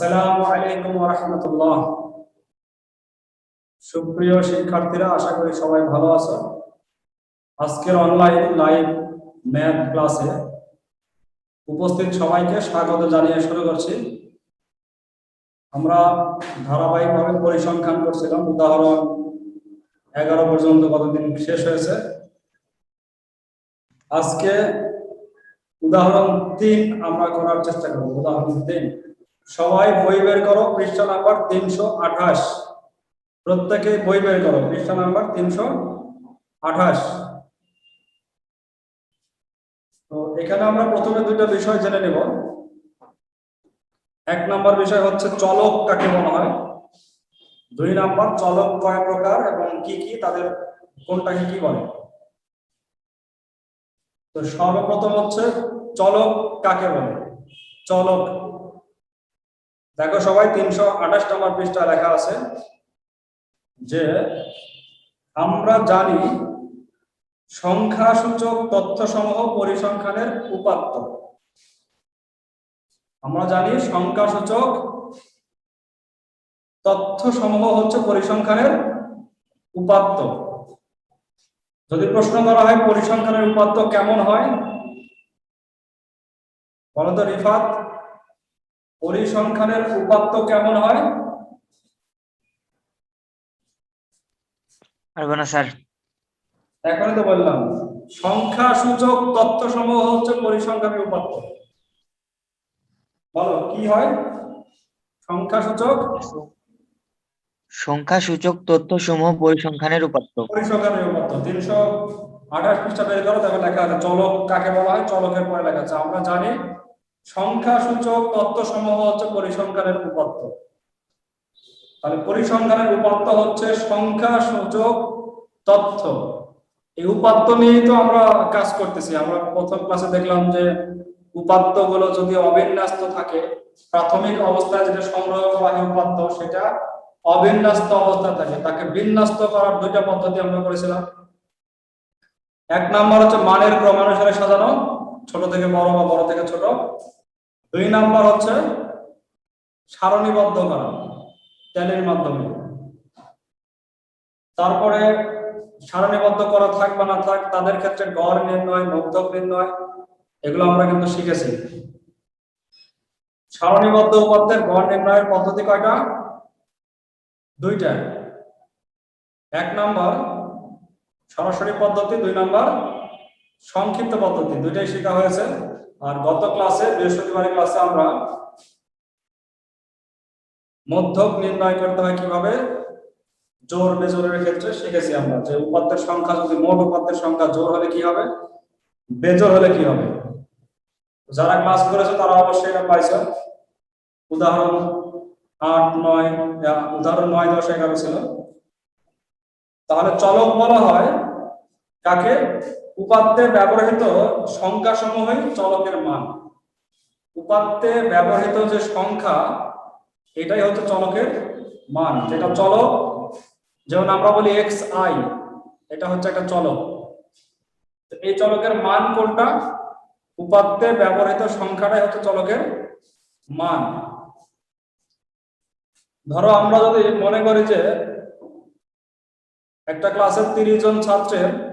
আসসালামু আলাইকুম ওয়া রাহমাতুল্লাহ। সুপ্রিয় শিক্ষার্থীরা, আশা করি সবাই ভালো আছো। আজকের অনলাইন লাইভ ম্যাথ ক্লাসে উপস্থিত সবাইকে স্বাগত জানিয়ে শুরু করছি। আমরা ধারাবাহিকভাবে পরিসংখ্যান করছিলাম। উদাহরণ এগারো পর্যন্ত কতদিন শেষ হয়েছে? আজকে উদাহরণ তিন আমরা করার চেষ্টা করব। উদাহরণ তিন। সবাই বই বের করো, পৃষ্ঠা নাম্বার তিনশো আঠাশ। প্রত্যেকে বই বের করো, পৃষ্ঠা নাম্বার তিনশো আঠাশ। তো এখানে আমরা প্রথমে দুটো বিষয় জেনে নেব। এক নম্বর বিষয় হচ্ছে চলক কাকে বলা হয়। দুই নাম্বার চলক কয় প্রকার এবং কি কি, তাদের কোনটাকে কি বলে। তো সর্বপ্রথম হচ্ছে চলক কাকে বলে? চলক দেখো সবাই তিনশো আঠাশ নম্বর পৃষ্ঠা লেখা আছে যে, আমরা জানি সংখ্যাসূচক তথ্যসমূহ পরিসংখ্যানের উপাত্ত। আমরা জানি সংখ্যাসূচক তথ্যসমূহ হচ্ছে পরিসংখ্যানের উপাত্ত। যদি প্রশ্ন করা হয় পরিসংখ্যানের উপাত্ত কেমন হয় বলতো রিফাত। পরিসংখ্যানের উপাত্ত কেমন হয়? পারব না স্যার। এখনই তো বললাম সংখ্যা সূচক তথ্য সমূহ হচ্ছে পরিসংখ্যানের উপাত্ত। বলো কি হয়? সংখ্যা সূচক? সংখ্যা সূচক তথ্য সমূহ পরিসংখ্যানের উপাত্ত। পরিসংখ্যানের উপাত্ত তিনশো আঠাশ পৃষ্ঠা বের করো দেখো লেখা আছে চলক কাকে বলা হয়? চলকের পরে লেখা আছে। আমরা জানি সংখ্যা সূচক তথ্য সমূহ হচ্ছে পরিসংখ্যানের উপাত্ত তাহলে পরিসংখ্যানের উপাত্ত হচ্ছে সংখ্যা সূচক তথ্য এই উপাত্ত নিয়েই তো আমরা কাজ করতেছি। আমরা প্রথম ক্লাসে দেখলাম যে উপাত্তগুলো যদি অবিন্যস্ত থাকে, প্রাথমিক অবস্থায় যেটা সংগ্রহ করা হয় উপাত্ত সেটা অবিন্যস্ত অবস্থায় থাকে। তাকে বিন্যস্ত করার দুইটা পদ্ধতি আমরা করেছিলাম। এক নাম্বার হচ্ছে মানের ক্রমানুসারে সাজানো, ছোট থেকে বড় বা বড় থেকে ছোট। দুই নাম্বার হচ্ছে সারণীবদ্ধ করা ট্যালির মাধ্যমে। তারপরে সারণীবদ্ধ করা থাক বা না থাক, তাদের ক্ষেত্রে গড় নির্ণয়, মধ্যক নির্ণয়, এগুলো আমরা কিন্তু শিখেছি। সারণীবদ্ধ উপাত্তের গড় নির্ণয়ের পদ্ধতি কয়টা? দুইটা। এক নাম্বার সরাসরি পদ্ধতি, দুই নাম্বার সংক্ষিপ্ত পদ্ধতি, দুইটাই শেখা হয়েছে। আর গত ক্লাসে, বৃহস্পতিবারের ক্লাসে আমরা মধ্যক নির্ণয় করতে হয় কীভাবে? জোর বেজোরের ক্ষেত্রে শিখেছি আমরা যে উপাত্তের সংখ্যা যদি মোট উপাত্তের সংখ্যা জোর হলে কি হবে? বেজোর হলে কি হবে? যারা ক্লাস করেছে তারা অবশ্যই এটা পাইছে। উদাহরণ আট, নয় উদাহরণ নয়, দশ, এগারো ছিল। তাহলে চলক বলা হয় কাকে উপাত্তে ব্যবহৃত সংখ্যা সমূহই চলকের মান। উপাত্তে ব্যবহৃত যে সংখ্যা, এটাই হচ্ছে চলকের মান। যেটা চলক, যেমন আমরা বলি এক্স আই এটা হচ্ছে একটা চলক। এই চলকের মান কোনটা? উপাত্তে ব্যবহৃত সংখ্যাটাই হচ্ছে চলকের মান। ধরো আমরা যদি মনে করি যে একটা ক্লাসের তিরিশ জন ছাত্রের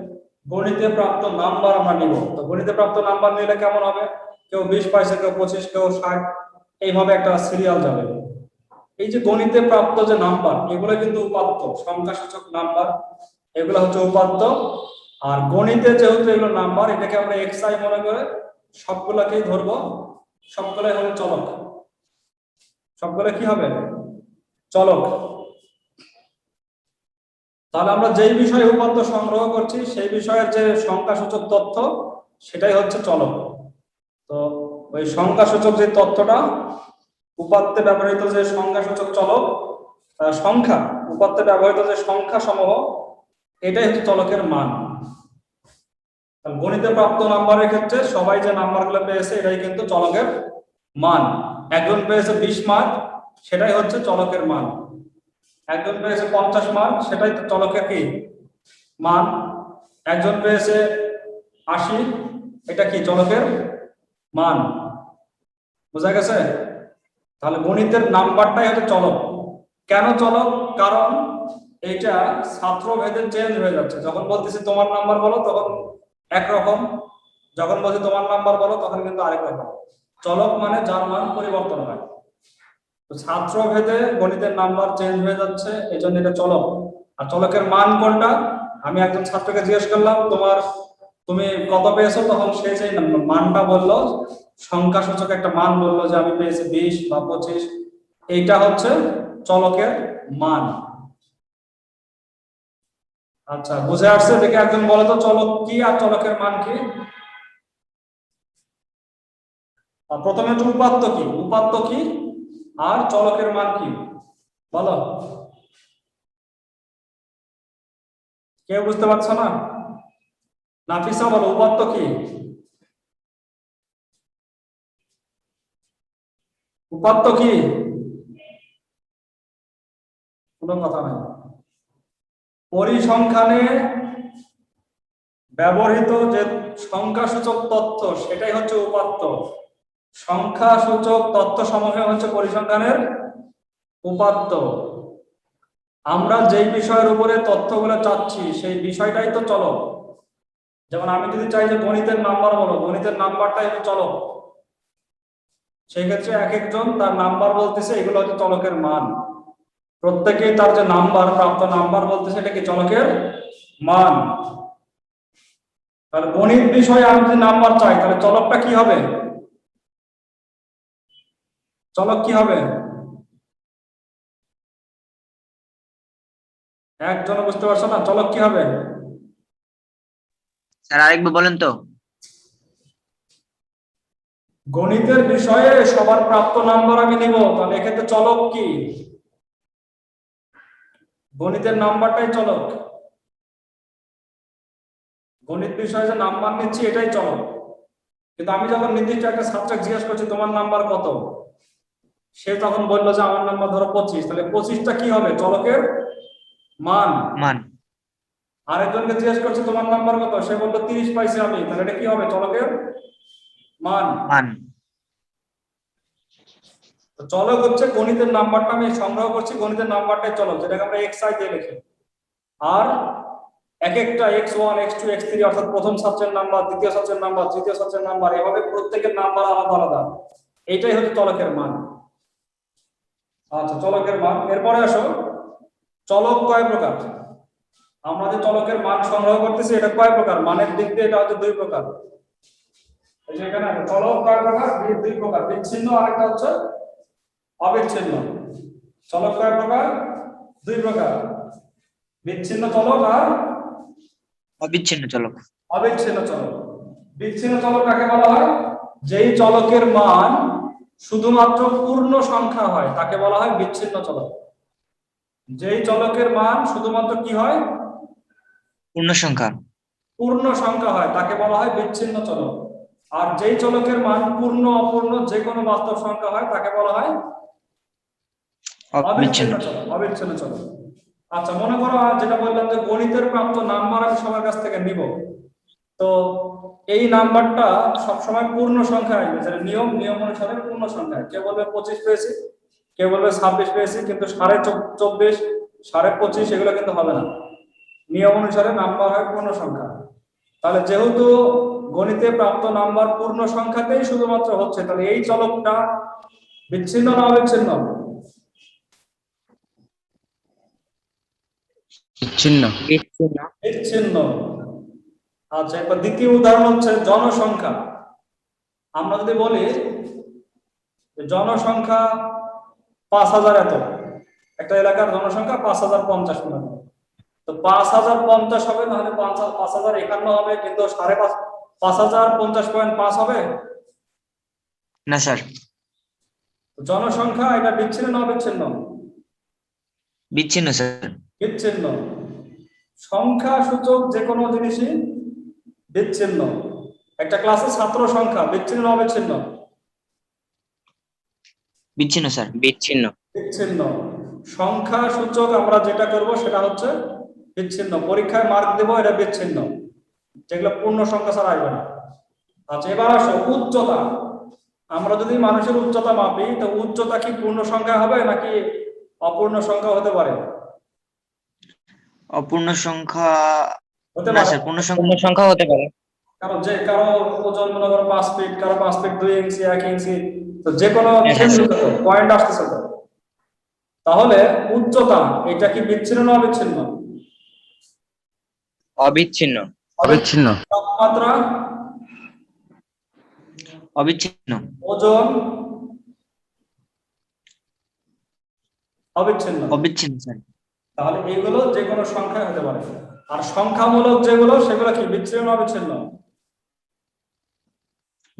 গণিতে প্রাপ্ত নাম্বার আমরা নিব। তো গণিতে প্রাপ্ত নাম্বার নিলে কেমন হবে? কেউ বিশ পাইছে, কেউ পঁচিশ, কেউ ষাট, এইভাবে একটা সিরিয়াল যাবে। এই যে গণিতে প্রাপ্ত যে নাম্বার, এগুলো কিন্তু উপাত্ত, সংখ্যাসূচক নাম্বার। এগুলো হচ্ছে উপাত্ত। আর গণিতে যেহেতু এগুলো নাম্বার, এটাকে আমরা এক্স আই মনে করে সবগুলাকেই ধরবো। সবগুলাই হলো চলক। সবগুলো কি হবে? চলক। তাহলে আমরা যেই বিষয়ে উপাত্ত সংগ্রহ করছি, সেই বিষয়ের যে সংখ্যাসূচক তথ্য, সেটাই হচ্ছে চলক। তো ওই সংখ্যাসূচক যে তথ্যটা, উপাত্তে ব্যবহৃত যে সংখ্যাসূচক চলক সংখ্যা, উপাত্তে ব্যবহৃত যে সংখ্যা সমূহ এটাই হচ্ছে চলকের মান। গণিতে প্রাপ্ত নাম্বারের ক্ষেত্রে সবাই যে নাম্বারগুলো পেয়েছে, এটাই কিন্তু চলকের মান। একজন পেয়েছে বিশ মার্ক, সেটাই হচ্ছে চলকের মান। একজন পেয়েছে পঞ্চাশ মান সেটাই তো চলকের কি মান? একজন পেয়েছে আশি, এটা কি চলকের মান? বোঝা গেছে? তাহলে গণিতের নাম্বারটাই হচ্ছে চলক। কেন চলক? কারণ এইটা ছাত্র ভেদে চেঞ্জ হয়ে যাচ্ছে। যখন বলতেছি তোমার নাম্বার বলো, তখন একরকম। যখন বলছি তোমার নাম্বার বলো, তখন কিন্তু আরেক রকম। চলক মানে যার মান পরিবর্তন হয়। তো ছাত্র ভেদে গণিতের নাম্বার চেঞ্জ হয়ে যাচ্ছে এই জন্য এটা চলক। আর চলকের মান কোনটা? আমি একজন ছাত্রকে জিজ্ঞেস করলাম, তোমার, তুমি কত পেয়েছ? তখন সে যে মানটা বলল সংখ্যা সূচক একটা মান বলল যে আমি পেয়েছি বিশ বা পঁচিশ। এইটা হচ্ছে চলকের মান। আচ্ছা বুঝে আসছে দেখে একজন বলো তো চলক কি আর চলকের মান কি? প্রথমে হচ্ছে উপাত্ত কি? উপাত্ত কি? আর চলকের মান কি? বলো। কেউ বুঝতে পারছ না? নাফিসা বলো, উপাত্ত কি? উপাত্ত কি? কোনো কথা নাই। পরিসংখ্যানে ব্যবহৃত যে সংখ্যাসূচক তথ্য, সেটাই হচ্ছে উপাত্ত। সংখ্যাসূচক তথ্য সমূহে হচ্ছে পরিসংখ্যানের উপাত্ত। আমরা যেই বিষয়ের উপরে তথ্যগুলো চাচ্ছি, সেই বিষয়টাই তো চলো যেমন আমি যদি চাই যে গণিতের নাম্বার বলো, গণিতের নাম্বারটাই হচ্ছে চলক। সেই ক্ষেত্রে এক একজন তার নাম্বার বলতেছে, এগুলো হচ্ছে চলকের মান। প্রত্যেকেই তার যে নাম্বার, প্রাপ্ত নাম্বার বলতেছে, এটা কি চলকের মান? তাহলে গণিত বিষয়ে আমি যদি নাম্বার চাই, তাহলে চলকটা কি হবে? চলক কি হবে? একজন বুঝতে পারছ না? চলক কি হবে? স্যার আরেকবার বলেন তো। গণিতের বিষয়ে সবার প্রাপ্ত নাম্বার আমি নিব তাহলে এক্ষেত্রে চলক কি? গণিতের নাম্বারটাই চলক গণিত বিষয়ে যে নাম্বার নিচ্ছি এটাই চলক কিন্তু আমি যখন নির্দিষ্ট একটা সাবজেক্ট জিজ্ঞেস করছি তোমার নাম্বার কত? সে তখন বলল যে আমার নাম্বার ধরো পঁচিশ তাহলে পঁচিশটা কি হবে? চলকের মান। মান। আরেকজনকে জিজ্ঞেস করছি তোমার নাম্বার কত? সে বলল তিরিশ পাইছি আমি তাহলে এটা কি হবে? চলকের মান। মান। চলক হচ্ছে গণিতের নাম্বারটা আমি সংগ্রহ করছি গণিতের নাম্বারটাই চলক যেটাকে আমরা এক্স আই দিয়ে লিখি। আর এক একটা X one X two X three অর্থাৎ প্রথম ছাত্রের নাম্বার দ্বিতীয় ছাত্রের নাম্বার তৃতীয় ছাত্রের নাম্বার এভাবে প্রত্যেকের নাম্বার আলাদা আলাদা। এটাই হচ্ছে চলকের মান। আচ্ছা চলকের মান এরপরে আসো। চলক কয় প্রকার? আমরা যে চলকের মান সংগ্রহ করতেছি এটা কয় প্রকার? মানের দিক দিয়ে এটা হচ্ছে দুই প্রকার। এখানে চলক কয় প্রকার? দুই প্রকার। বিচ্ছিন্ন আরেকটা হচ্ছে অবিচ্ছিন্ন। চলক কয় প্রকার? দুই প্রকার। বিচ্ছিন্ন চলক আর অবিচ্ছিন্ন চলক। অবিচ্ছিন্ন চলক। বিচ্ছিন্ন চলক কাকে বলা হয়? যেই চলকের মান শুধুমাত্র পূর্ণ সংখ্যা হয় তাকে বলা হয় বিচ্ছিন্ন চলক। যেই চলকের মান শুধুমাত্র কি হয়? পূর্ণ সংখ্যা। পূর্ণ সংখ্যা হয় তাকে বলা হয় বিচ্ছিন্ন চলক। আর যেই চলকের মান পূর্ণ অপূর্ণ যে কোনো বাস্তব সংখ্যা হয় তাকে বলা হয় অবিচ্ছিন্ন চলক অবিচ্ছিন্ন চলক। আচ্ছা মনে করো যেটা বললাম যে গণিতের প্রাপ্ত নাম্বার আমি সবার কাছ থেকে নিব। তো এই নাম্বারটা সবসময় পূর্ণ সংখ্যা আসবে যেটা নিয়ম নিয়ম অনুসারে পূর্ণ সংখ্যা কেউ বলবে পঁচিশ পেয়েছি কেউ বলবে ছাব্বিশ পেয়েছি কিন্তু সাড়ে চব- চব্বিশ সাড়ে পঁচিশ এগুলো কিন্তু হবে না। নিয়ম অনুসারে নাম্বার হয় পূর্ণ সংখ্যা। তাহলে যেহেতু গণিতে প্রাপ্ত নাম্বার পূর্ণ সংখ্যাতেই শুধুমাত্র হচ্ছে তাহলে এই চলকটা বিচ্ছিন্ন না অবিচ্ছিন্ন? বিচ্ছিন্ন। বিচ্ছিন্ন। বিচ্ছিন্ন। আচ্ছা এবার দ্বিতীয় উদাহরণ হচ্ছে জনসংখ্যা। আমরা যদি বলি জনসংখ্যা পাঁচ হাজার এত একটা এলাকার জনসংখ্যা পাঁচ হাজার পঞ্চাশ মনে তো পাঁচ হাজার পঞ্চাশ হবে নাহলে পাঁচ হাজার একান্ন হবে কিন্তু সাড়ে পাঁচ পাঁচ হাজার পঞ্চাশ পয়েন্ট পাঁচ হবে? না স্যার। জনসংখ্যা এটা বিচ্ছিন্ন না বিচ্ছিন্ন বিচ্ছিন্ন স্যার। বিচ্ছিন্ন। সংখ্যা সূচক যে কোনো জিনিসই বিচ্ছিন্ন। একটা ক্লাসে ছাত্র সংখ্যা বিচ্ছিন্ন না অবিচ্ছিন্ন? বিচ্ছিন্ন স্যার বিচ্ছিন্ন। বিচ্ছিন্ন। সংখ্যা সূচক আমরা যেটা করব সেটা হচ্ছে বিচ্ছিন্ন। পরীক্ষায় মার্ক দেব এটা বিচ্ছিন্ন। যেগুলো পূর্ণ সংখ্যা ছাড়া আসবে না। আচ্ছা এবার আসো উচ্চতা। আমরা যদি মানুষের উচ্চতা মাপি তো উচ্চতা কি পূর্ণ সংখ্যা হবে নাকি অপূর্ণ সংখ্যা হতে পারে? অপূর্ণ সংখ্যা হতে পারে। পূর্ণ সংখ্যা হতে পারে। কারণ যে কারও ওজন মনে করো পাঁচ ফিট কারও পাঁচ ফিট দুই ইঞ্চি এক ইঞ্চি তো যে কোনো হ্যাঁ, পয়েন্ট আসতেছে তো। তাহলে উচ্চতা এটা কি বিচ্ছিন্ন না অবিচ্ছিন্ন? অবিচ্ছিন্ন। অবিচ্ছিন্ন। তাপমাত্রা? অবিচ্ছিন্ন। ওজন? অবিচ্ছিন্ন। অবিচ্ছিন্ন তাহলে এইগুলো যে কোনো সংখ্যা হতে পারে। আর সংখ্যামূলক যেগুলো সেগুলো কি? বিচ্ছিন্ন না অবিচ্ছিন্ন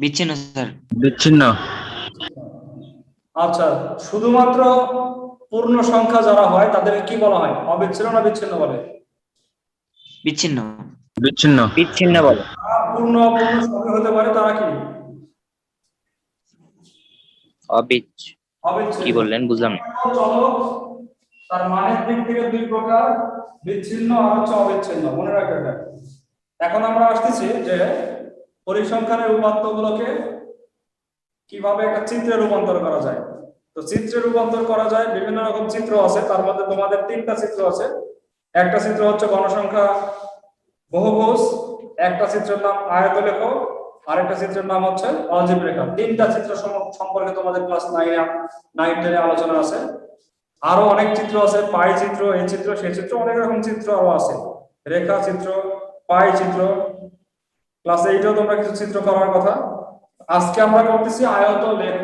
বিচ্ছিন্ন স্যার। বিচ্ছিন্ন। আচ্ছা শুধুমাত্র পূর্ণ সংখ্যা যারা হয় তাদেরকে কি বলা হয়? অবিচ্ছিন্ন না বিচ্ছিন্ন বলে? বিচ্ছিন্ন। বিচ্ছিন্ন। বিচ্ছিন্ন বলে। পূর্ণ অপূর্ণ সবই হতে পারে তারা কি? অবিচ্ছ অবিচ্ছিন্ন। কি বললেন? বুঝলাম না। তার মানের দিক থেকে দুই প্রকার, বিচ্ছিন্ন আর হচ্ছে অবিচ্ছিন্ন। মনে রাখবেন। এখন আমরা আসতেছি যে পরিসংখ্যানের উপাত্তগুলোকে কীভাবে একটা চিত্রে রূপান্তর করা যায়। তো চিত্রে রূপান্তর করা যায়, বিভিন্ন রকম চিত্র আছে, তার মধ্যে তোমাদের তিনটা চিত্র আছে। একটা চিত্র হচ্ছে গণসংখ্যা বহুভুজ, একটা চিত্রের নাম আয়ত আয়তলেখ, আরেকটা চিত্রের নাম হচ্ছে অজীব রেখা তিনটা চিত্র সম- সম্পর্কে তোমাদের ক্লাস নাইনে নাইন টেনে আলোচনা আছে। আরও অনেক চিত্র আছে, পাই চিত্র, এই চিত্র, সেই চিত্র, অনেক রকম চিত্র আরও আছে। রেখা চিত্র, পাই চিত্র ক্লাস এইটাও তোমরা কিছু চিত্র করার কথা। আজকে আমরা করতেছি আয়ত লেখ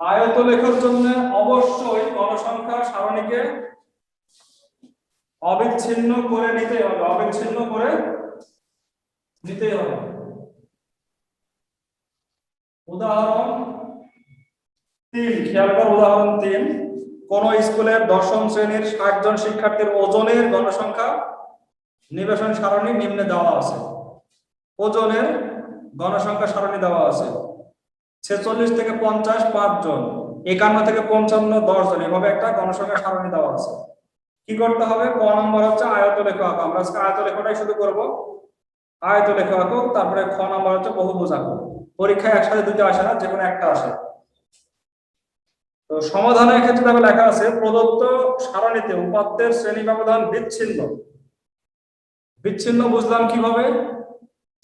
আয়ত লেখার জন্য অবশ্যই গণসংখ্যা সারণীকে অবিচ্ছিন্ন করে নিতে হবে, অবিচ্ছিন্ন করে নিতেই হবে। উদাহরণ খেয়াল উদাহরণ তিন। কোন স্কুলের দশম শ্রেণির ষাট জন শিক্ষার্থীর ওজনের গণসংখ্যা নিবেশন সারণী নিম্নে দেওয়া আছে। ওজনের গণসংখ্যা সারণী দেওয়া আছে। ছেচল্লিশ থেকে পঞ্চাশ পাঁচ জন, একান্ন থেকে পঞ্চান্ন দশ জন, এভাবে একটা গণসংখ্যা সারণী দেওয়া আছে। কি করতে হবে? ক নম্বর হচ্ছে আয়ত লেখ আঁকো আমরা আজকে আয়ত লেখাটাই শুধু করব। আয়ত লেখ আঁকো তারপরে খ নম্বর হচ্ছে বহুভুজ আঁকো পরীক্ষায় একসাথে দুটো আসে না যে কোনো একটা আসে। তো সমাধানের ক্ষেত্রে দেখো লেখা আছে প্রদত্ত সারণীতে উপাত্তের শ্রেণি ব্যবধান বিচ্ছিন্ন। বিচ্ছিন্ন বুঝলাম কীভাবে?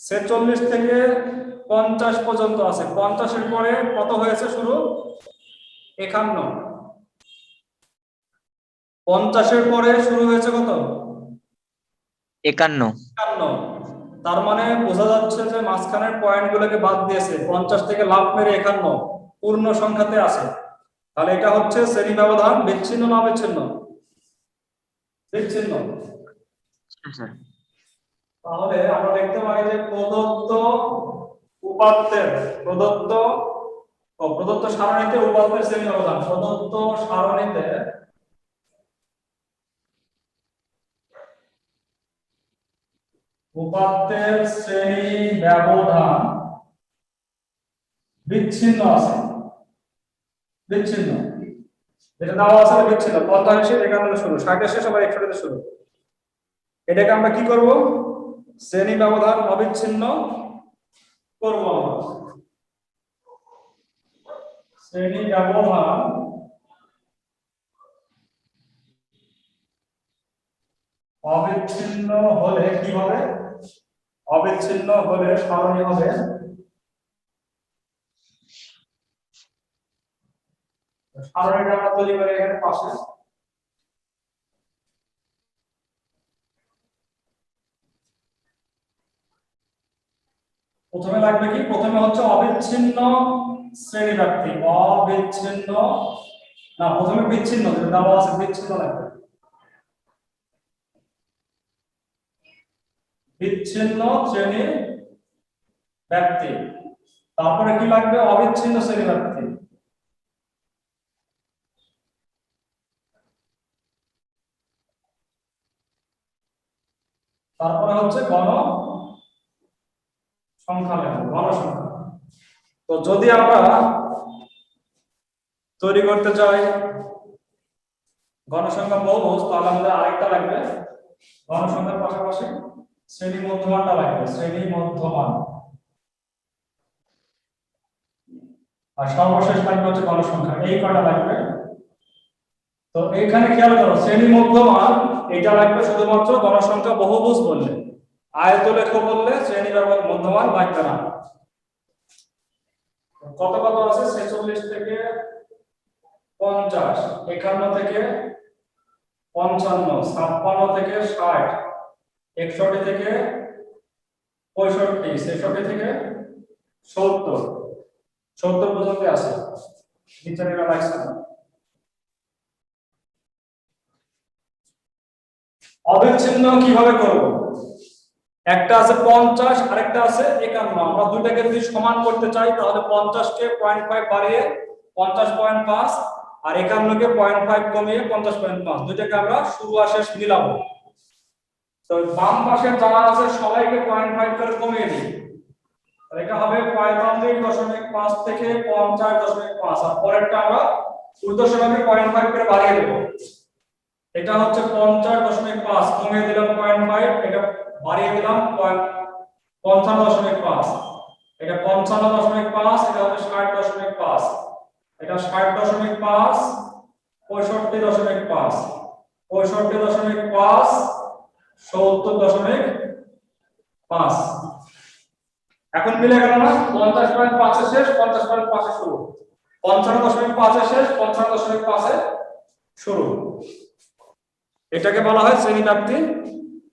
ছেচল্লিশ থেকে পঞ্চাশ পর্যন্ত আছে। পঞ্চাশের পরে কত হয়েছে শুরু? একান্ন। পঞ্চাশের পরে শুরু হয়েছে কত? একান্ন। একান্ন। তার মানে বোঝা যাচ্ছে যে মাঝখানের পয়েন্ট গুলোকে বাদ দিয়েছে। পঞ্চাশ থেকে লাভ মেরে একান্ন। পূর্ণ সংখ্যাতে আছে। তাহলে এটা হচ্ছে শ্রেণি ব্যবধান বিচ্ছিন্ন না বিচ্ছিন্ন। বিচ্ছিন্ন তাহলে আমরা দেখতে পাই যে প্রদত্ত উপাত্তের প্রদত্ত ও প্রদত্ত সারণীতে উপাত্তের শ্রেণি ব্যবধান। প্রদত্ত সারণীতে উপাত্তের শ্রেণি ব্যবধান বিচ্ছিন্ন আছে। বিচ্ছিন্ন। যেটা দেওয়া না বিচ্ছিন্ন। পঞ্চাশ একান্ন শুরু। ষাট শেষ আবার একষট্টিতে শুরু। এটাকে আমরা কি করব? শ্রেণি ব্যবধান অবিচ্ছিন্ন করব শ্রেণি ব্যবধান অবিচ্ছিন্ন হলে কি হবে? অবিচ্ছিন্ন হলে সারণী হবে সারণীটা আমরা তৈরি করে এখানে প্রথমে লাগবে কি? প্রথমে হচ্ছে অবিচ্ছিন্ন শ্রেণি ব্যক্তি অবিচ্ছিন্ন। না, প্রথমে বিচ্ছিন্ন আছে, বিচ্ছিন্ন লাগবে। বিচ্ছিন্ন শ্রেণি ব্যক্তি তারপরে কি লাগবে? অবিচ্ছিন্ন শ্রেণি ব্যক্তি তারপরে হচ্ছে গণ সংখ্যা লেখা, গণসংখ্যা। তো যদি আমরা তৈরি করতে চাই গণসংখ্যা বহুভুজ, তাহলে আমাদের আরেকটা লাগবে। গণসংখ্যার পাশাপাশি শ্রেণি মধ্যমানটা লাগবে, শ্রেণি মধ্যমান। আর সর্বশেষ লাগবে হচ্ছে গণসংখ্যা, এই কটা লাগবে। তো এখানে খেয়াল করো শ্রেণি মধ্যমান এটা লাগবে শুধুমাত্র গণসংখ্যা বহুভুজ বললে। আয়তলেখ বললে শ্রেণি ব্যবহার মধ্যমান লাগবে না কত কত আছে? ছেচল্লিশ থেকে পঞ্চাশ, একান্ন থেকে পঞ্চান্ন, ছাপ্পান্ন থেকে ষাট, একষট্টি থেকে পঁয়ষট্টি, ছেষট্টি থেকে সত্তর। সত্তর পর্যন্ত আছে। নিচেরা লাগছে না। অবিচ্ছিন্ন কীভাবে করব? একটা আছে পঞ্চাশ, আরেকটা আছে একান্ন। আমরা দুইটাকে যদি সমান করতে চাই, তাহলে পঞ্চাশকে পয়েন্ট ফাইভ বাড়িয়ে পঞ্চাশ পয়েন্ট পাঁচ আর একান্নকে পয়েন্ট ফাইভ কমিয়ে পঞ্চাশ পয়েন্ট পাঁচ। দুইটাকে আমরা শুরু আর শেষ মিলাবো। তো বাম পাশে যারা আছে, সবাইকে পয়েন্ট ফাইভ করে কমিয়ে দিই। এটা হবে পঁয়তাল্লিশ দশমিক পাঁচ থেকে পঞ্চাশ দশমিক পাঁচ। আর পরেরটা আমরা ঊর্ধ্বসীমাকে পয়েন্ট ফাইভ করে বাড়িয়ে দেবো। এটা হচ্ছে পঞ্চাশ দশমিক পাঁচ, কমিয়ে দিলাম পয়েন্ট ফাইভ এটা বাড়িয়ে দিলাম পঞ্চান্ন দশমিক পাঁচ। এটা পঞ্চান্ন দশমিক পাঁচ, এটা হচ্ছে ষাট দশমিক পাঁচ। এটা ষাট দশমিক পাঁচ, পঁয়ষট্টি দশমিক পাঁচ। পঁয়ষট্টি দশমিক পাঁচ, সত্তর দশমিক পাঁচ। এখন মিলে গেল না? পঞ্চাশ শেষ, পঞ্চাশ শুরু। দশমিক শেষ, পঞ্চান্ন দশমিক শুরু। এটাকে বলা হয় শ্রেণি ব্যাপ্তি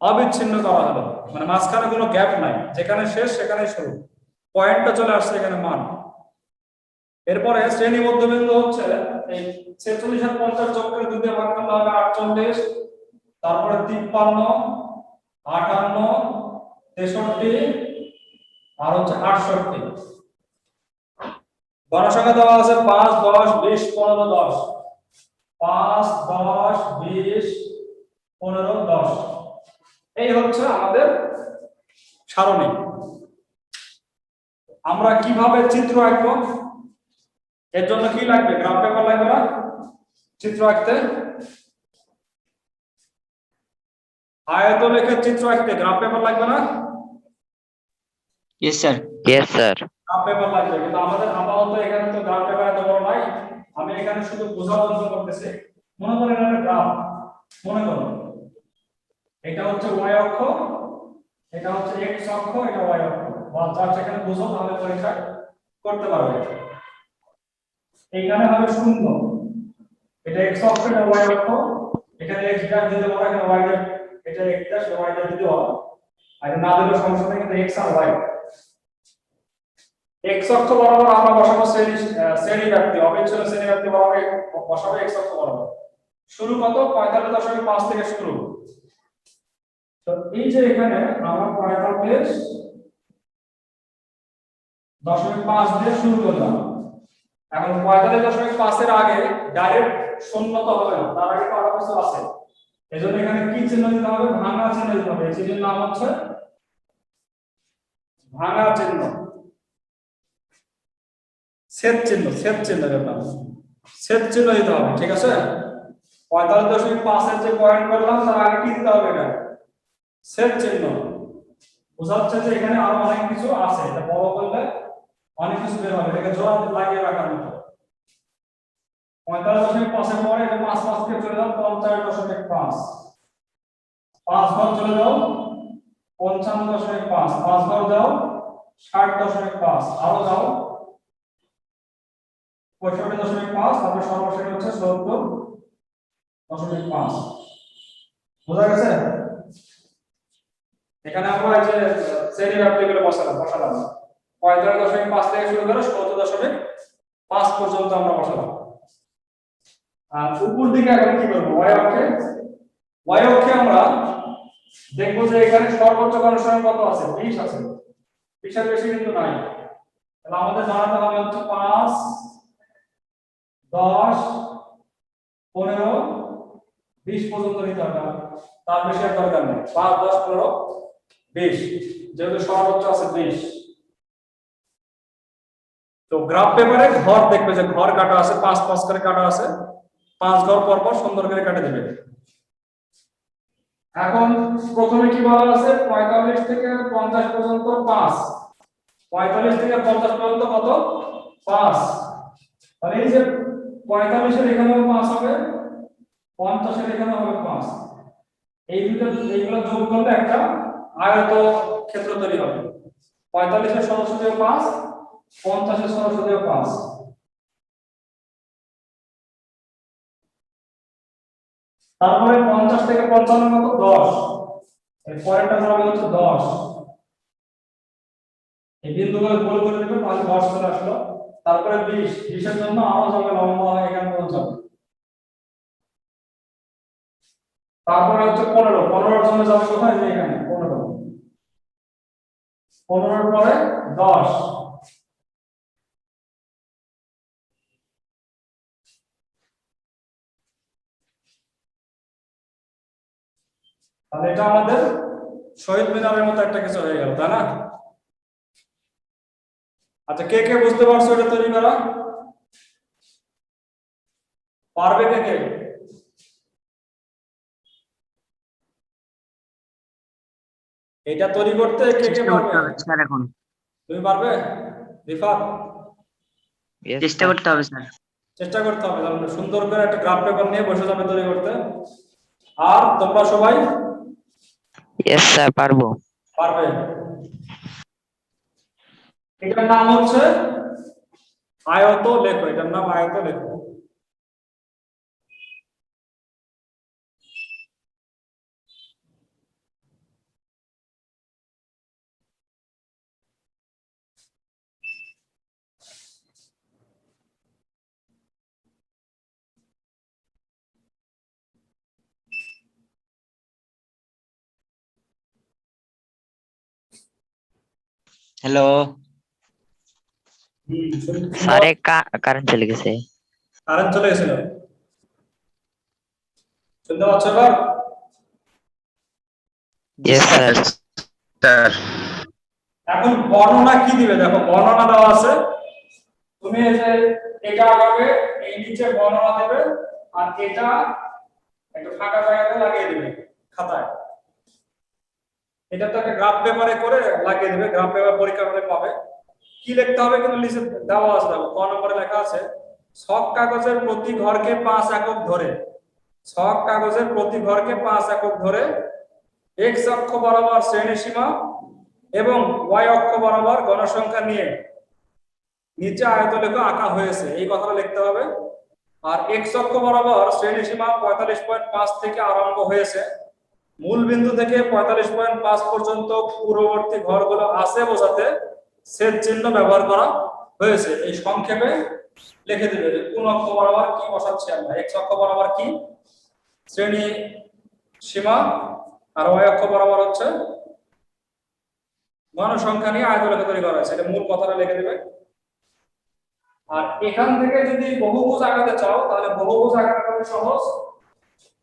অবিচ্ছিন্ন করা হলো। মানে মাঝখানে কোনো গ্যাপ নাই। যেখানে শেষ, সেখানে শুরু। পয়েন্টটা চলে আসছে এখানে মান। এরপরে শ্রেণি মধ্যবিন্দু হচ্ছে, এই ছেচল্লিশ আর পঞ্চাশ দুই দিয়ে ভাগ করলে হবে আটচল্লিশ। তারপরে তিপ্পান্ন, আটান্ন, তেষট্টি, আর হচ্ছে আটষট্টি। গণসংখ্যা দেওয়া আছে পাঁচ, দশ, বিশ, পনেরো, দশ। পাঁচ, দশ, বিশ পনেরো দশ। এই হচ্ছে আমাদের সারণী। আমরা কীভাবে চিত্র আঁকবো? এর জন্য কি লাগবে? গ্রাফ পেপার লাগবে না? চিত্র আঁকতে? আয়তলেখের চিত্র আঁকতে গ্রাফ পেপার লাগবে না? Yes sir yes sir graph paper লাগবে কিন্তু আমাদের আপাতত এখানে তো গ্রাফ পেপার এত বড় নাই। আমি এখানে শুধু বোঝার জন্য করতেছি। মনে করেন এটা গ্রাফ মনে করো এটা হচ্ছে y অক্ষ, এটা হচ্ছে x অক্ষ, এটা y অক্ষ। বা যার যেখানে বুঝো, তাহলে পরীক্ষা করতে পারবে এইখানে হবে শূন্য। এটা x অক্ষ, এটা y অক্ষ। এখানে x ড্যাশ দিতে পারো এখানে y ড্যাশ এটা x ড্যাশ y ড্যাশ দিতে পারো আর না দিলে সমস্যা নেই, কিন্তু x আর y x অক্ষ বরাবর আমরা বসাবো শ্রেণি শ্রেণি ব্যাপ্তি অবিচ্ছিন্ন শ্রেণি ব্যাপ্তি বরাবর বসাবো x অক্ষ বরাবর। শুরু কত? পঁয়তাল্লিশ দশমিক পাঁচ থেকে শুরু। তো এই যে এখানে আমরা পঁয়তাল্লিশ দশমিক পাঁচ দিয়ে শুরু করলাম। এখন পঁয়তাল্লিশ দশমিক পাঁচের আগে ডাইরেক্ট শূন্য তো হবে না, তার আগে আরও কিছু আছে? এই এখানে কি চিহ্ন দিতে হবে? ভাঙা চিহ্ন দিতে হবে। এই চিহ্নের নাম হচ্ছে ভাঙা চিহ্ন। ছেদ চিহ্ন ছেদ চিহ্ন নাম ছেদ চিহ্ন দিতে হবে, ঠিক আছে? পঁয়তাল্লিশ দশমিক পাঁচের যে পয়েন্ট করলাম তার আগে কি দিতে হবে এটা ছেদ চিহ্ন বোঝাচ্ছে যে এখানে আরও অনেক কিছু আছে। এটা বড় করলে অনেক কিছু বের হবে। এটাকে জোড়া লাগিয়ে রাখার মতো। পঁয়তাল্লিশ দশমিক পাঁচের পরে এটা পাঁচ পাঁচ থেকে চলে যাও, পঞ্চাশ দশমিক পাঁচ। পাঁচ ঘর চলে যাও, পঞ্চান্ন দশমিক পাঁচ। পাঁচ ঘর যাও ষাট দশমিক পাঁচ। আরও যাও পঁয়ষট্টি দশমিক পাঁচ, তারপর সর্বশেষ হচ্ছে সত্তর দশমিক পাঁচ। বোঝা গেছে? এখানে আমরা এই যে শ্রেণি ব্যাপ্তি বসালাম বসালাম পঁয়তাল্লিশ দশমিক পাঁচ থেকে শুরু করে সত্তর দশমিক পাঁচ পর্যন্ত আমরা বসালাম। আর উপর দিকে এখন কি করব? ওয়াই অক্ষে? ওয়াই অক্ষে আমরা দেখব যে এখানে সর্বোচ্চ গণসংখ্যা কত আছে? বিশ আছে। বিশের বেশি কিন্তু নাই। তাহলে আমাদের জানাতে হবে হচ্ছে পাঁচ, দশ, পনেরো, বিশ পর্যন্ত নিতে হবে। তার বেশি আর দরকার নেই। পাঁচ, দশ, পনেরো বিশ, যেহেতু সর্বোচ্চ আছে, বিশ। তো গ্রাফ পেপারে ঘর দেখবে যে ঘর কাটা আছে, পাঁচ পাঁচ করে কাটা আছে, পাঁচ ঘর পর পর সুন্দর করে কাটে দেবে। এখন প্রথমে কি বলা আছে? পঁয়তাল্লিশ থেকে পঞ্চাশ পর্যন্ত পাঁচ। পঁয়তাল্লিশ থেকে পঞ্চাশ পর্যন্ত কত? পাঁচ। তাহলে এই যে পঁয়তাল্লিশের এখানেও পাঁচ হবে, পঞ্চাশের এখানে হবে পাঁচ। এই দুটো, এইগুলো যোগ করলে একটা আয়ত ক্ষেত্র তৈরি হবে। পঁয়তাল্লিশের সরস্বতীও পাঁচ, পঞ্চাশের সরস্বতীও পাঁচ। তারপরে পঞ্চাশ থেকে পঞ্চান্ন কত? দশ। পরেরটা যাবে হচ্ছে দশ। এই বিন্দুগুলো গোল করে দেবে পাঁচ দশ চলে আসলো। তারপরে বিশ। বিশের জন্য আরও যাবে, লম্বা হয় এখানে যাবে। তারপরে হচ্ছে পনেরো। পনেরোর জন্য যাবে কোথায়? এখানে, পনেরো। পনেরোর পরে দশ। তাহলে এটা আমাদের শহীদ মিনারের মতো একটা কিছু হয়ে গেল, তাই না? আচ্ছা কে কে বুঝতে পারছ এটা তৈরি করা? পারবে কে কে? এটা তৈরি করতে কে কে পারবে? স্যার এখন। তুমি পারবে? রিফাত? চেষ্টা করতে হবে স্যার। চেষ্টা করতে হবে তাহলে সুন্দর করে একটা গ্রাফ পেপার নিয়ে বসে যাবে তৈরি করতে। আর তোমরা সবাই? ইয়েস স্যার পারব। পারবে। এটার নাম হচ্ছে আয়ত লেখো এটার নাম আয়ত লেখো হ্যালো স্যারে কারেন্ট চলে গেছে। কারেন্ট চলে গেছিল? শুনতে পাচ্ছ এবার ইয়েস স্যার স্যার। এখন বর্ণনা কি দিবে? দেখো বর্ণনা দেওয়া আছে। তুমি এই যে এটা আগাবে এই নিচে বর্ণনা দেবে আর এটা একটা ফাঁকা জায়গাতে লাগিয়ে দিবে খাতায়। এটা তো একটা গ্রাফ পেপারে করে লাগিয়ে দেবে গ্রাফ পেপার পরীক্ষা করে পাবে। কি লিখতে হবে কিন্তু লিখে দেওয়া আছে দেখো, ক নম্বরে লেখা আছে, ছক কাগজের প্রতি ঘরকে পাঁচ একক ধরে, ছক কাগজের প্রতি ঘরকে পাঁচ একক ধরে এক্স অক্ষ বরাবর শ্রেণি সীমা এবং ওয়াই অক্ষ বরাবর গণসংখ্যা নিয়ে। নিচে আয়তলেখ আঁকা হয়েছে, এই কথাটা লিখতে হবে। আর এক্স অক্ষ বরাবর শ্রেণি সীমা পঁয়তাল্লিশ পয়েন্ট পাঁচ থেকে আরম্ভ হয়েছে। মূল বিন্দু থেকে পঁয়তাল্লিশ পয়েন্ট পাঁচ পর্যন্ত পূর্ববর্তী ঘরগুলো আছে বোঝাতে সেট চিহ্ন ব্যবহার করা হয়েছে। এই সংক্ষেপে লিখে দিবে যে কোন অক্ষ বরাবর কি বসাচ্ছি আমরা? এক্স অক্ষ বরাবর কি? শ্রেণি সীমা আর ওয়াই অক্ষ বরাবর হচ্ছে গণসংখ্যা নিয়ে আয়তলেখ তৈরি করা হয়েছে। এটা মূল কথাটা লিখে দিবে। আর এখান থেকে যদি বহুভুজ আঁকাতে চাও, তাহলে বহুভুজ আঁকাটা সহজ।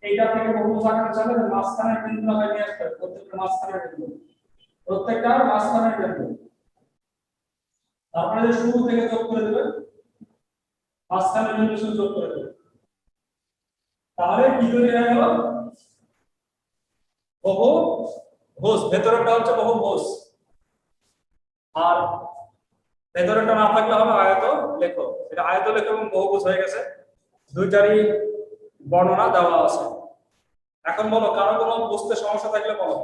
এইটা থেকে বহুভুজ আঁকাতে চাইলে যে মাঝখানের বিন্দু আগে নিয়ে আসতে প্রত্যেকটা মাঝখানের বিন্দু। প্রত্যেকটার মাঝখানের বিন্দু। তারপরে যে শুরু থেকে যোগ করে দেবে মাঝখানের বিন্দু শুধু যোগ করে দেবে তাহলে কি তৈরি হয়ে গেল? বহু ভুজ ভেতরেরটা হচ্ছে বহু ভুজ আর ভেতরেরটা না থাকলে হবে আয়ত লেখো এটা আয়ত লেখো এবং বহুভুজ হয়ে গেছে। দুই দুইটারই বর্ণনা দেওয়া আছে। এখন বলো কারও কোনো বুঝতে সমস্যা থাকলে বলো।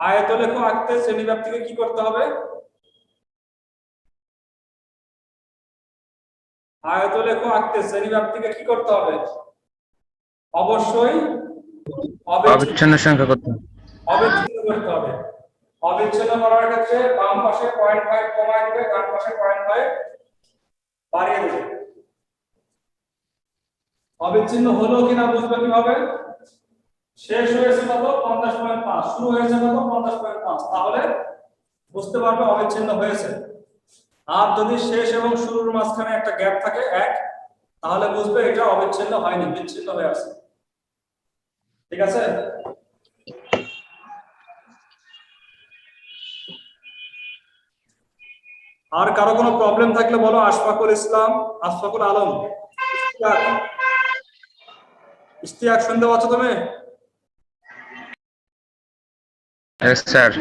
আয়ত লেখো আঁকতে শ্রেণি ব্যাপ্তিকে কি করতে হবে? আয়ত লেখো আঁকতে শ্রেণি ব্যাপ্তিকে কি করতে হবে? অবশ্যই অবিচ্ছিন্ন সংখ্যা কত অবিচ্ছিন্ন করতে হবে। অবিচ্ছিন্ন করার ক্ষেত্রে বাম পাশে পয়েন্ট ফাইভ কমায় দিবে ডান পাশে পয়েন্ট ফাইভ দেবে। অবিচ্ছিন্ন হলো কিনা বুঝবে কীভাবে? শেষ হয়েছে কত? পঞ্চাশ পয়েন্ট পাঁচ। শুরু হয়েছে কত? পঞ্চাশ পয়েন্ট পাঁচ। তাহলে বুঝতে পারবে অবিচ্ছিন্ন হয়েছে। আর যদি শেষ এবং শুরুর মাঝখানে একটা গ্যাপ থাকে, এক, তাহলে বুঝবে এটা অবিচ্ছিন্ন হয়নি, বিচ্ছিন্ন হয়ে আছে। ঠিক আছে? আর কারও কোনো প্রবলেম থাকলে বলো আশফাকুল ইসলাম আশফাকুল আলম। ইশতিয়াক। ইশতিয়াক শুনতে পাচ্ছ তুমি? স্যার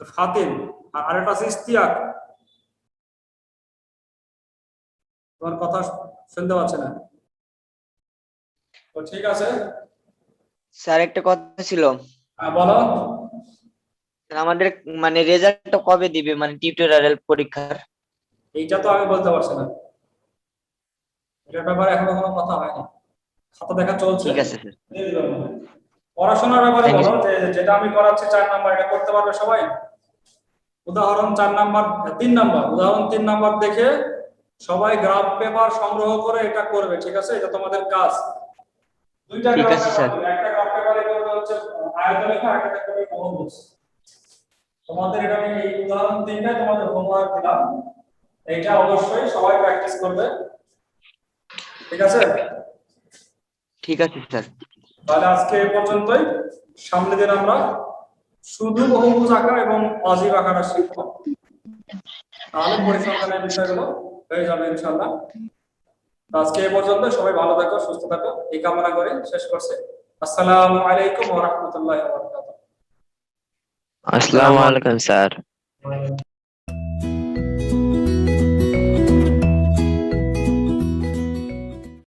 ফাতিম আর আরেকটা আছে ইশতিয়াক। তোমার কথা শুনতে পাচ্ছি না। তো ঠিক আছে। স্যার একটা কথা ছিল। হ্যাঁ, বলো। আমাদের মানে রেজাল্টটা কবে দিবে? মানে টিউটোরিয়াল পরীক্ষার? এইটা তো আমি বলতে পারছি না। এটার ব্যাপারে এখনও কোনো কথা হয়নি। খাতা দেখা চলছে। ঠিক আছে স্যার। পড়াশোনার ব্যাপারে বলো যে যেটা আমি করাচ্ছি চার নাম্বার এটা করতে পারবে সবাই? উদাহরণ চার নাম্বার তিন নাম্বার। উদাহরণ তিন নাম্বার দেখে সবাই গ্রাফ পেপার সংগ্রহ করে এটা করবে ঠিক আছে? এটা তোমাদের কাজ। দুইটা ঠিক আছে, স্যার। একটা গ্রাফ পেপারে করবে হচ্ছে আয়তলেখা একটা করবে বহুভুজ তোমাদের এটা আমি এই উদাহরণ তিনটাই তোমাদের হোমওয়ার্ক দিলাম। এইটা অবশ্যই সবাই প্র্যাকটিস করবে। ঠিক আছে? ঠিক আছে স্যার। তাহলে আজকে এই পর্যন্তই। সামনে দিন আমরা শুধু বহুভুজ আঁকা এবং অজীব আঁকাটা শিখব। তাহলে পরিসংখ্যানের বিষয়গুলো হয়ে যাবে ইনশাল্লাহ আজকে এই পর্যন্ত সবাই ভালো থাকো সুস্থ থাকো। এই কামনা করে শেষ করছে। আসসালামু আলাইকুম ওয়া রাহমাতুল্লাহি ওয়া বারাকাতুহু। আসসালামু আলাইকুম স্যার।